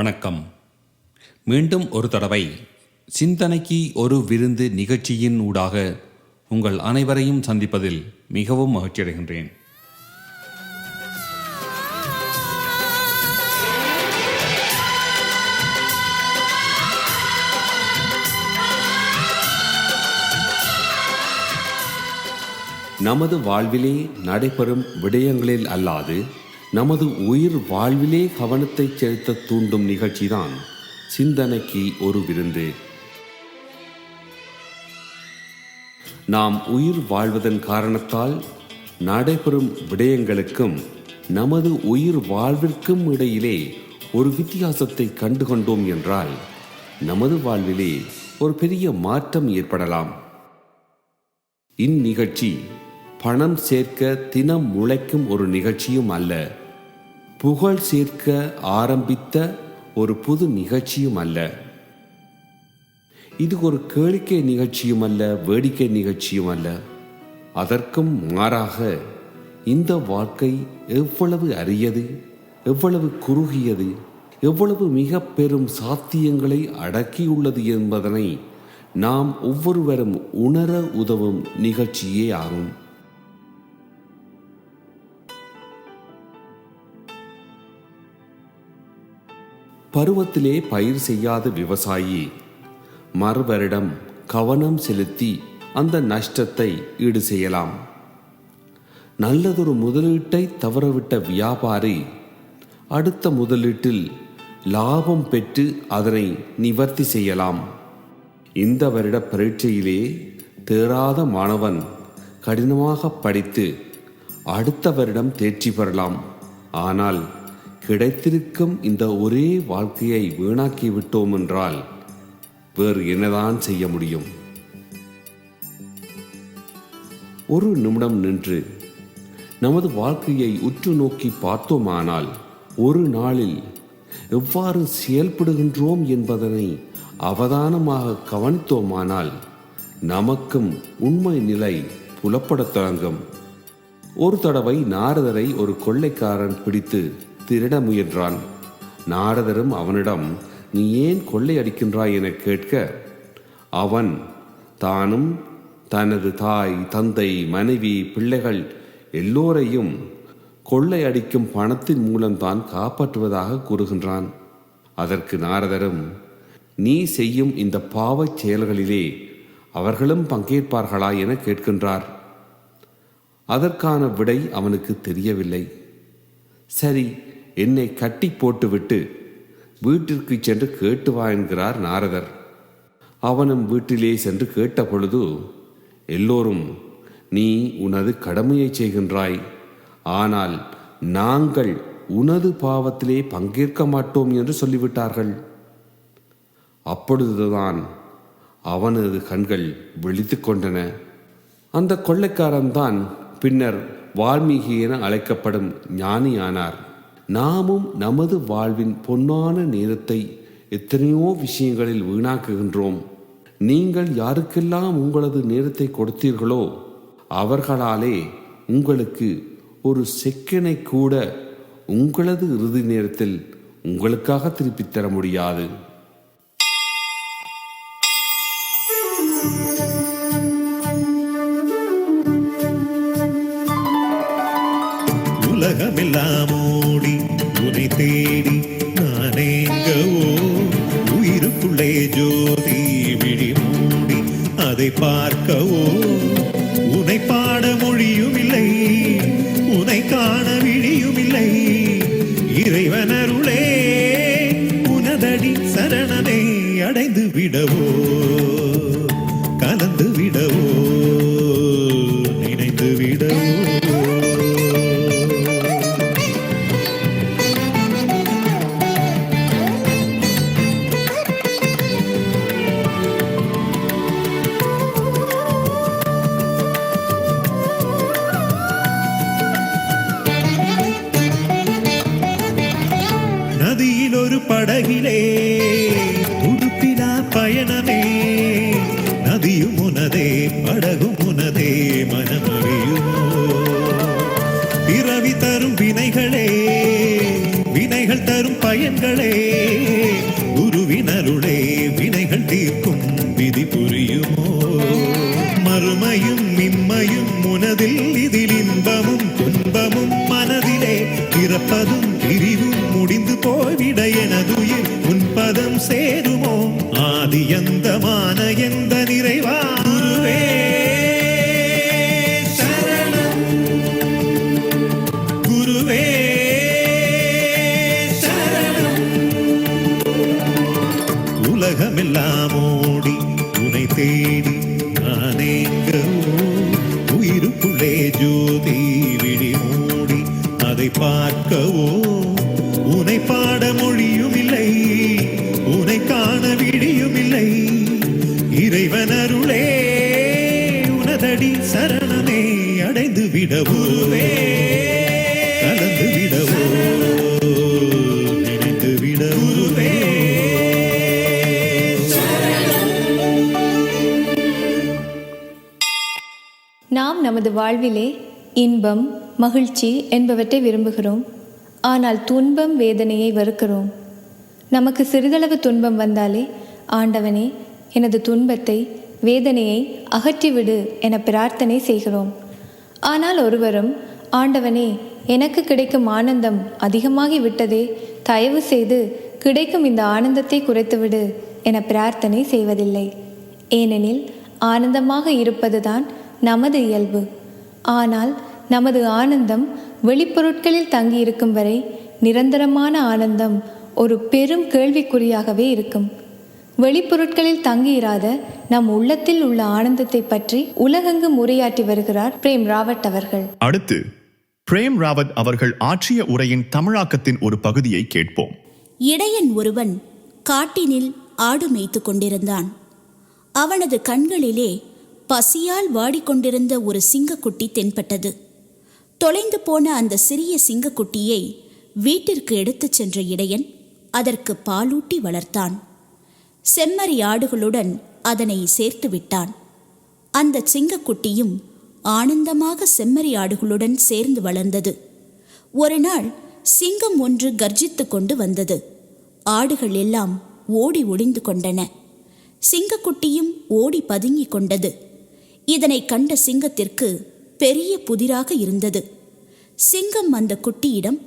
வணக்கம். மீண்டும் ஒரு தடவை சிந்தனைக்கு ஒரு விருந்து நிகழ்ச்சியின் ஊடாக உங்கள் அனைவரையும் சந்திப்பதில் மிகவும் மகிழ்ச்சியடைகின்றேன். நமது வாழ்விலே நடைபெறும் விடயங்களில் அல்லாது நமது உயிர் வாழ்விலே கவனத்தை செலுத்த தூண்டும் நிகழ்ச்சிதான் சிந்தனைக்கு ஒரு விருந்து. நாம் உயிர் வாழ்வதன் காரணத்தால் நடைபெறும் விடயங்களுக்கும் நமது உயிர் வாழ்விற்கும் இடையிலே ஒரு வித்தியாசத்தை கண்டுகொண்டோம் என்றால் நமது வாழ்விலே ஒரு பெரிய மாற்றம் ஏற்படலாம். இந்நிகழ்ச்சி பணம் சேர்க்க தினம் முளைக்கும் ஒரு நிகழ்ச்சியும் அல்ல. புகழ் சேர்க்க ஆரம்பித்த ஒரு புது நிகழ்ச்சியும் அல்ல இது ஒரு கேளிக்கை நிகழ்ச்சியும் அல்ல வேடிக்கை நிகழ்ச்சியும் அல்ல அதற்கும் மாறாக இந்த வாழ்க்கை எவ்வளவு அரியது எவ்வளவு குறுகியது எவ்வளவு மிக பெரும் சாத்தியங்களை அடக்கியுள்ளது என்பதனை நாம் ஒவ்வொருவரும் உணர உதவும் நிகழ்ச்சியே ஆகும். பருவத்திலே பயிர் செய்யாத விவசாயி. மறுவரிடம் கவனம் செலுத்தி அந்த நஷ்டத்தை ஈடு செய்யலாம். நல்லதொரு முதலீட்டை தவறவிட்ட வியாபாரி அடுத்த முதலீட்டில் லாபம் பெற்று அதனை நிவர்த்தி செய்யலாம். இந்த வருட பரீட்சையிலே தேராத மாணவன் கடினமாக படித்து அடுத்த வருடம் தேர்ச்சி பெறலாம். ஆனால் கிடைத்திருக்கும் இந்த ஒரே வாழ்க்கையை வீணாக்கி விட்டோம் என்றால் வேறு என்னதான் செய்ய முடியும்? ஒரு நிமிடம் நின்று நமது வாழ்க்கையை உற்று நோக்கி பார்த்தோமானால் ஒரு நாளில் எவ்வாறு செயல்படுகின்றோம் என்பதனை அவதானமாக கவனித்தோமானால் நமக்கும் உண்மை நிலை புலப்படத் தொடங்கும். ஒரு தடவை நாரதரை ஒரு கொள்ளைக்காரன் பிடித்து திருட முயன்றான். நாரதரும் அவனிடம் நீ ஏன் கொள்ளை அடிக்கின்றாய் என கேட்க? அவன் தானும் தனது தாய் தந்தை மனைவி பிள்ளைகள் எல்லோரையும் கொள்ளை அடிக்கும் பணத்தின் மூலம்தான் காப்பாற்றுவதாக கூறுகின்றான். அதற்கு நாரதரும் நீ செய்யும் இந்த பாவச் செயல்களிலே அவர்களும் பங்கேற்பார்களா என கேட்கின்றார். அதற்கான விடை அவனுக்கு தெரியவில்லை. சரி என்னை கட்டி போட்டுவிட்டு வீட்டிற்கு சென்று கேட்டு வா என்கிறார் நாரதர். அவனும் வீட்டிலே சென்று கேட்ட பொழுது எல்லோரும் நீ உனது கடமையை செய்கின்றாய். ஆனால் நாங்கள் உனது பாவத்திலே பங்கேற்க மாட்டோம் என்று சொல்லிவிட்டார்கள். அப்பொழுதுதான் அவனது கண்கள் விழித்து கொண்டன. அந்த கொள்ளைக்காரன் தான் பின்னர் வால்மீகி என அழைக்கப்படும் ஞானியானார். நாமும் நமது வாழ்வின் பொன்னான நேரத்தை எத்தனையோ விஷயங்களில் வீணாக்குகின்றோம். நீங்கள் யாருக்கெல்லாம் உங்களது நேரத்தை கொடுத்தீர்களோ அவர்களாலே உங்களுக்கு ஒரு செக்கனை கூட உங்களது இறுதி நேரத்தில் உங்களுக்காக திருப்பித் தர முடியாது. Senhor. பிறவி தரும் வினைகளே. வினைகள் தரும் பயன்களே. குருவினருளே வினைகள் தீர்க்கும் விதி புரியுமோ? மறுமையும் இம்மையும் உனதில் இதில் இன்பமும் துன்பமும் மனதிலே பிறப்பதும் பிரிவும் முடிந்து போய்விட எனதுயிர் உன்பதம் சேருமோ? ஆதியந்த எல்லாம் ஓடி துணை தேடி நாம் நமது வாழ்விலே இன்பம் மகிழ்ச்சி என்பவற்றை விரும்புகிறோம். ஆனால் துன்பம் வேதனையை வெறுக்கிறோம். நமக்கு சிறிதளவு துன்பம் வந்தாலே ஆண்டவனே எனது துன்பத்தை வேதனையை அகற்றிவிடு என பிரார்த்தனை செய்கிறோம். ஆனால் ஒருவரும் ஆண்டவனே எனக்கு கிடைக்கும் ஆனந்தம் அதிகமாகி விட்டதே தயவு செய்து கிடைக்கும் இந்த ஆனந்தத்தை குறைத்துவிடு என பிரார்த்தனை செய்வதில்லை. ஏனெனில் ஆனந்தமாக இருப்பதுதான் நமது இயல்பு. ஆனால் நமது ஆனந்தம் வெளிப்பொருட்களில் தங்கியிருக்கும் வரை நிரந்தரமான ஆனந்தம் ஒரு பெரும் கேள்விக்குறியாகவே இருக்கும். வெளிப்பொருட்களில் தங்கியிராத நம் உள்ளத்தில் உள்ள ஆனந்தத்தை பற்றி உலகெங்கும் உரையாற்றி வருகிறார் பிரேம் ராவட் அவர்கள். அடுத்து பிரேம் ராவத் அவர்கள் ஆற்றிய உரையின் தமிழாக்கத்தின் ஒரு பகுதியை கேட்போம். இடையன் ஒருவன் காட்டினில் ஆடு மேய்த்து கொண்டிருந்தான். அவனது கண்களிலே பசியால் வாடிக்கொண்டிருந்த ஒரு சிங்கக்குட்டி தென்பட்டது. தொலைந்து போன அந்த சிறிய சிங்கக்குட்டியை வீட்டிற்கு எடுத்துச் சென்ற இடையன் அதற்கு பாலூட்டி வளர்த்தான். செம்மறி ஆடுகளுடன் அதனை சேர்த்து விட்டான். அந்த சிங்கக்குட்டியும் ஆனந்தமாக செம்மறி ஆடுகளுடன் சேர்ந்து வளர்ந்தது. ஒரு நாள் சிங்கம் ஒன்று கர்ஜித்து கொண்டு வந்தது. ஆடுகள் எல்லாம் ஓடி ஒளிந்து கொண்டன. சிங்கக்குட்டியும் ஓடி பதுங்கிக் கொண்டது. இதனை கண்ட சிங்கத்திற்கு பெரிய புதிராக இருந்தது. சிங்கம் அந்த குட்டியிடம்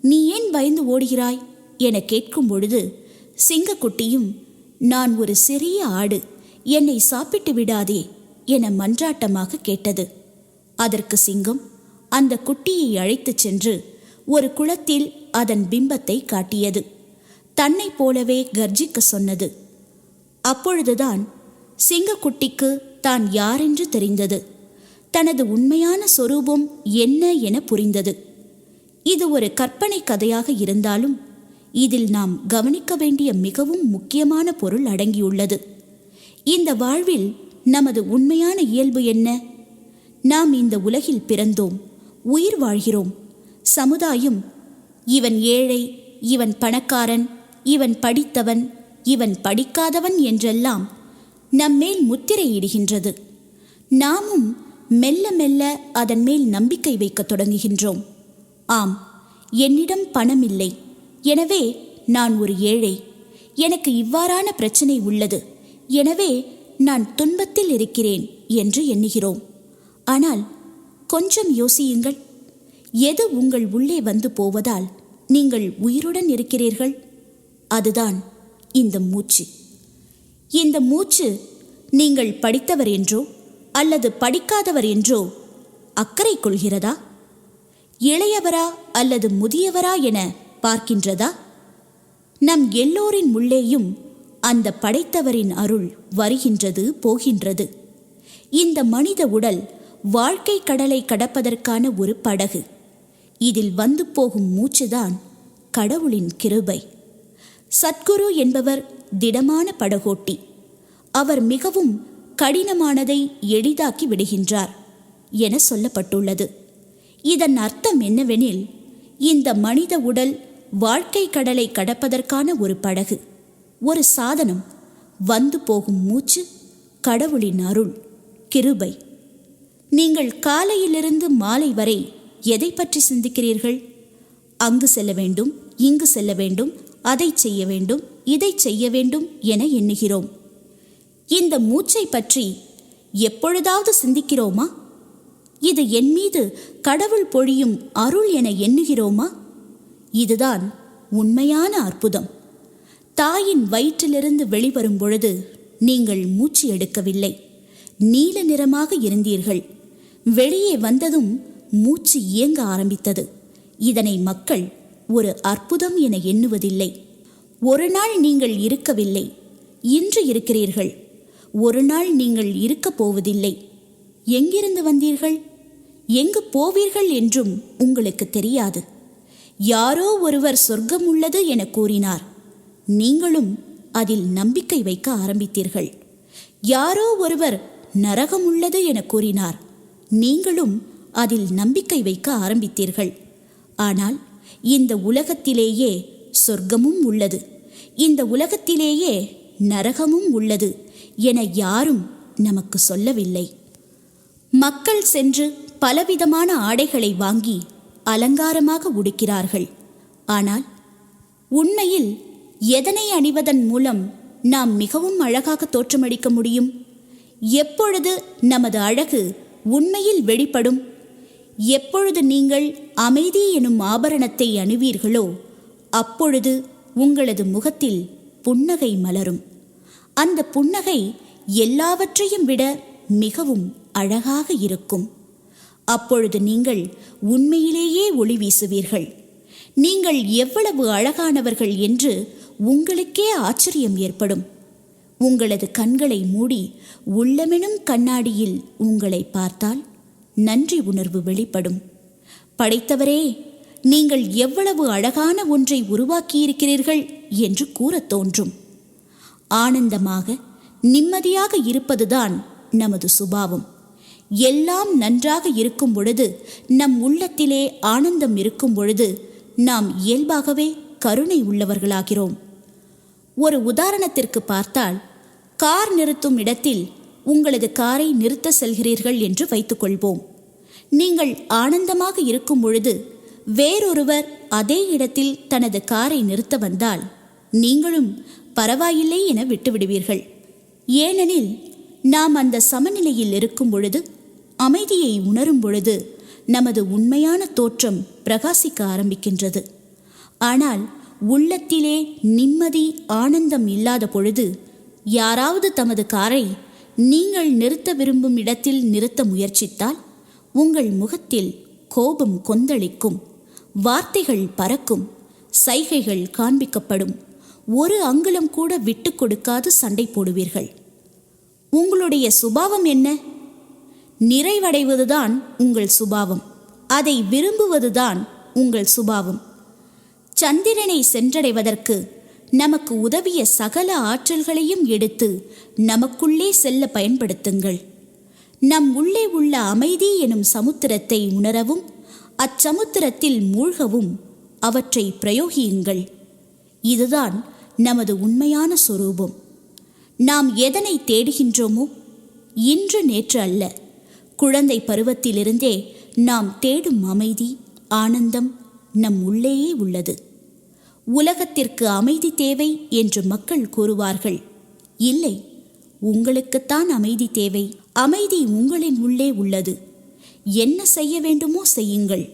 நீ ஏன் பயந்து ஓடுகிறாய்? என கேட்கும் பொழுது சிங்கக்குட்டியும் நான் ஒரு சிறிய ஆடு என்னை சாப்பிட்டு விடாதே என மன்றாட்டமாக கேட்டது. அதற்கு சிங்கம் அந்த குட்டியை அழைத்துச் சென்று ஒரு குளத்தில் அதன் பிம்பத்தை காட்டியது. தன்னைப் போலவே கர்ஜிக்க சொன்னது. அப்பொழுதுதான் சிங்கக்குட்டிக்கு தான் யாரென்று தெரிந்தது. தனது உண்மையான சொரூபம் என்ன என புரிந்தது. இது ஒரு கற்பனை கதையாக இருந்தாலும் இதில் நாம் கவனிக்க வேண்டிய மிகவும் முக்கியமான பொருள் அடங்கியுள்ளது. இந்த வாழ்வில் நமது உண்மையான இயல்பு என்ன? நாம் இந்த உலகில் பிறந்தோம் உயிர் வாழ்கிறோம். சமுதாயம் இவன் ஏழை இவன் பணக்காரன் இவன் படித்தவன் இவன் படிக்காதவன் என்றெல்லாம் நம்மேல் முத்திரையிடுகின்றது. நாமும் மெல்ல மெல்ல அதன் மேல் நம்பிக்கை வைக்கத் தொடங்குகின்றோம். ஆம் என்னிடம் பணம் இல்லை எனவே நான் ஒரு ஏழை. எனக்கு இவ்வாறான பிரச்சனை உள்ளது. எனவே நான் துன்பத்தில் இருக்கிறேன் என்று எண்ணுகிறோம். ஆனால் கொஞ்சம் யோசியுங்கள். எது உங்கள் உள்ளே வந்து போவதால் நீங்கள் உயிருடன் இருக்கிறீர்கள்? அதுதான் இந்த மூச்சு. இந்த மூச்சு நீங்கள் படித்தவர் என்றோ அல்லது படிக்காதவர் என்றோ அக்கறை கொள்கிறதா? இளையவரா அல்லது முதியவரா என பார்க்கின்றதா? நம் எல்லோரின் உள்ளேயும் அந்த படைத்தவரின் அருள் வருகின்றது போகின்றது. இந்த மனித உடல் வாழ்க்கை கடலை கடப்பதற்கான ஒரு படகு. இதில் வந்து போகும் மூச்சுதான் கடவுளின் கிருபை. சத்குரு என்பவர் திடமான படகோட்டி. அவர் மிகவும் கடினமானதை எளிதாக்கி விடுகின்றார் என சொல்லப்பட்டுள்ளது. இதன் அர்த்தம் என்னவெனில் இந்த மனித உடல் வாழ்க்கை கடலை கடப்பதற்கான ஒரு படகு ஒரு சாதனம் வந்து போகும் மூச்சு கடவுளின் அருள் கிருபை. நீங்கள் காலையிலிருந்து மாலை வரை எதை பற்றி சிந்திக்கிறீர்கள்? அங்கு செல்ல வேண்டும் இங்கு செல்ல வேண்டும் அதை செய்ய வேண்டும் இதை செய்ய வேண்டும் என எண்ணுகிறோம். இந்த மூச்சை பற்றி எப்பொழுதாவது சிந்திக்கிறோமா? இது என் மீது கடவுள் பொழியும் அருள் என எண்ணுகிறோமா? இதுதான் உண்மையான அற்புதம். தாயின் வயிற்றிலிருந்து வெளிவரும் பொழுது நீங்கள் மூச்சு எடுக்கவில்லை. நீல நிறமாக இருந்தீர்கள். வெளியே வந்ததும் மூச்சு இயங்க ஆரம்பித்தது. இதனை மக்கள் ஒரு அற்புதம் என எண்ணுவதில்லை. ஒரு நாள் நீங்கள் இருக்கவில்லை. இன்று இருக்கிறீர்கள். ஒரு நாள் நீங்கள் இருக்கப் போவதில்லை. எங்கிருந்து வந்தீர்கள்? எங்கு போவீர்கள் என்றும் உங்களுக்கு தெரியாது. யாரோ ஒருவர் சொர்க்கம் உள்ளது என கூறினார். நீங்களும் அதில் நம்பிக்கை வைக்க ஆரம்பித்தீர்கள். யாரோ ஒருவர் நரகம் உள்ளது என கூறினார். நீங்களும் அதில் நம்பிக்கை வைக்க ஆரம்பித்தீர்கள். ஆனால் இந்த உலகத்திலேயே சொர்க்கமும் உள்ளது. இந்த உலகத்திலேயே நரகமும் உள்ளது என யாரும் நமக்கு சொல்லவில்லை. மக்கள் சென்று பலவிதமான ஆடைகளை வாங்கி அலங்காரமாக உடுக்கிறார்கள். ஆனால் உண்மையில் எதனை அணிவதன் மூலம் நாம் மிகவும் அழகாக தோற்றமளிக்க முடியும்? எப்பொழுது நமது அழகு உண்மையில் வெளிப்படும்? எப்பொழுது நீங்கள் அமைதி எனும் ஆபரணத்தை அணிவீர்களோ அப்பொழுது உங்களது முகத்தில் புன்னகை மலரும். அந்த புன்னகை எல்லாவற்றையும் விட மிகவும் அழகாக இருக்கும். அப்பொழுது நீங்கள் உண்மையிலேயே ஒளி வீசுவீர்கள். நீங்கள் எவ்வளவு அழகானவர்கள் என்று உங்களுக்கே ஆச்சரியம் ஏற்படும். உங்களது கண்களை மூடி உள்ளமெனும் கண்ணாடியில் உங்களை பார்த்தால் நன்றி உணர்வு வெளிப்படும். படைத்தவரே நீங்கள் எவ்வளவு அழகான ஒன்றை உருவாக்கியிருக்கிறீர்கள் என்று கூறத் தோன்றும். ஆனந்தமாக நிம்மதியாக இருப்பதுதான் நமது சுபாவம். எல்லாம் நன்றாக இருக்கும் பொழுது நம் உள்ளத்திலே ஆனந்தம் இருக்கும் பொழுது நாம் இயல்பாகவே கருணை உள்ளவர்களாகிறோம். ஒரு உதாரணத்திற்கு பார்த்தால் கார் நிறுத்தும் இடத்தில் உங்களது காரை நிறுத்த செல்கிறீர்கள் என்று வைத்துக்கொள்வோம். நீங்கள் ஆனந்தமாக இருக்கும் பொழுது வேறொருவர் அதே இடத்தில் தனது காரை நிறுத்த வந்தால் நீங்களும் பரவாயில்லை என விட்டுவிடுவீர்கள். ஏனெனில் நாம் அந்த சமநிலையில் இருக்கும் பொழுது அமைதியை உணரும் பொழுது நமது உண்மையான தோற்றம் பிரகாசிக்க ஆரம்பிக்கின்றது. ஆனால் உள்ளத்திலே நிம்மதி ஆனந்தம் இல்லாத பொழுது யாராவது தமது காரை நீங்கள் நிறுத்த விரும்பும் இடத்தில் நிறுத்த முயற்சித்தால் உங்கள் முகத்தில் கோபம் கொந்தளிக்கும். வார்த்தைகள் பறக்கும் சைகைகள் காண்பிக்கப்படும். ஒரு அங்குலம் கூட விட்டு கொடுக்காது சண்டை போடுவீர்கள். உங்களுடைய சுபாவம் என்ன? நிறைவடைவதுதான் உங்கள் சுபாவம். அதை விரும்புவதுதான் உங்கள் சுபாவம். சந்திரனை சென்றடைவதற்கு நமக்கு உதவிய சகல ஆற்றல்களையும் எடுத்து நமக்குள்ளே செல்ல பயன்படுத்துங்கள். நம் உள்ளே உள்ள அமைதி எனும் சமுத்திரத்தை உணரவும் அச்சமுத்திரத்தில் மூழ்கவும் அவற்றை பிரயோகியுங்கள். இதுதான் நமது உண்மையான சொரூபம். நாம் எதனை தேடுகின்றோமோ இன்று நேற்று அல்ல குழந்தை பருவத்திலிருந்தே நாம் தேடும் அமைதி ஆனந்தம் நம் உள்ளேயே உள்ளது. உலகத்திற்கு அமைதி தேவை என்று மக்கள் கூறுவார்கள். இல்லை உங்களுக்குத்தான் அமைதி தேவை. அமைதி உங்களின் உள்ளே உள்ளது. என்ன செய்ய வேண்டுமோ செய்யுங்கள்.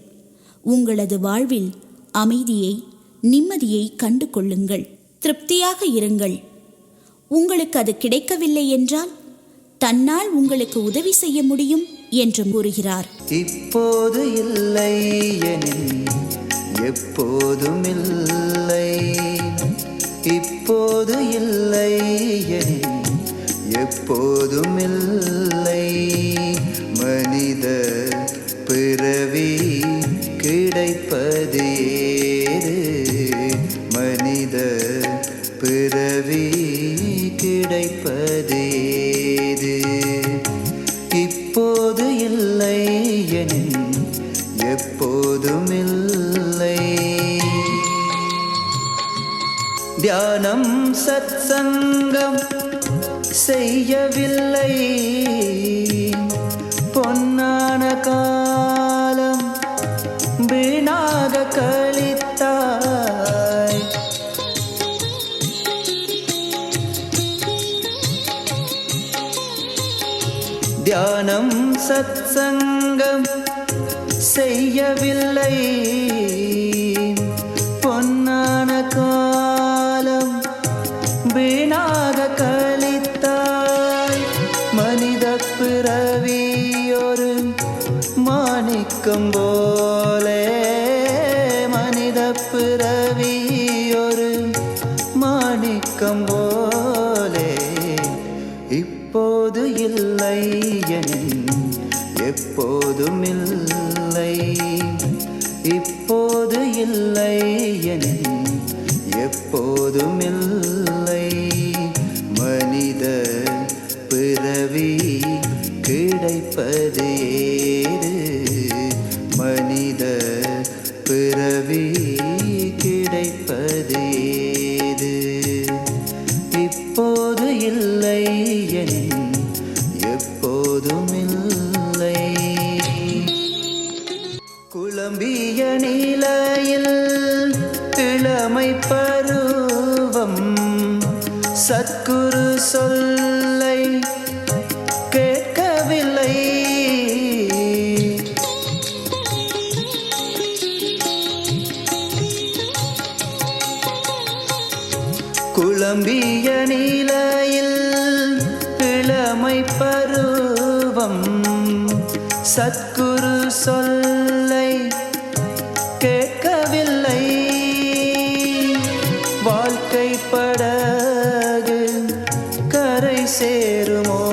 உங்களது வாழ்வில் அமைதியை நிம்மதியை கண்டு கொள்ளுங்கள். திருப்தியாக இருங்கள். உங்களுக்கு அது கிடைக்கவில்லை என்றால் தன்னால் உங்களுக்கு உதவி செய்ய முடியும் என்று கூறுகிறார். இப்போது இல்லை எப்போதும் இல்லை. இப்போது இல்லை எப்போதும் இல்லை. பிறவி தியானம் சத்சங்கம் செய்யவில்லை. பொன்னான காலம் வீணாக கழித்தாய். மனித பிறவியொரு மாணிக்கம் போலே எனின் எப்போதும் இல்லை இப்போது இல்லை எனின் எப்போதும் இல்லை மனித பிறவி கிடைப்பதே. சத்குரு சொல்லை கேட்கவில்லை. குழம்பிய நிலையில் இளமை பருவம் சத்குரு சொல் கரை சேருமோ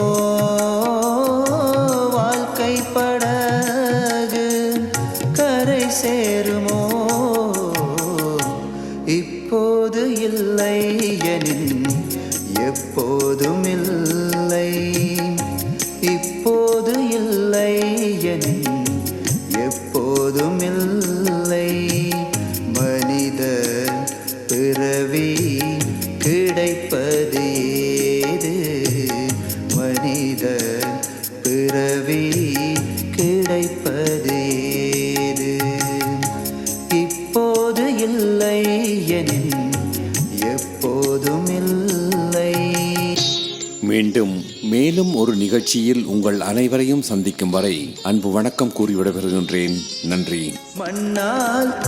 கிடைப்பது ஏது? இப்போது இல்லை எனின் எப்போதும் இல்லை. மீண்டும் மேலும் ஒரு நிகழ்ச்சியில் உங்கள் அனைவரையும் சந்திக்கும் வரை அன்பு வணக்கம் கூறி விடைபெறுகின்றேன். நன்றி. மண்ணால்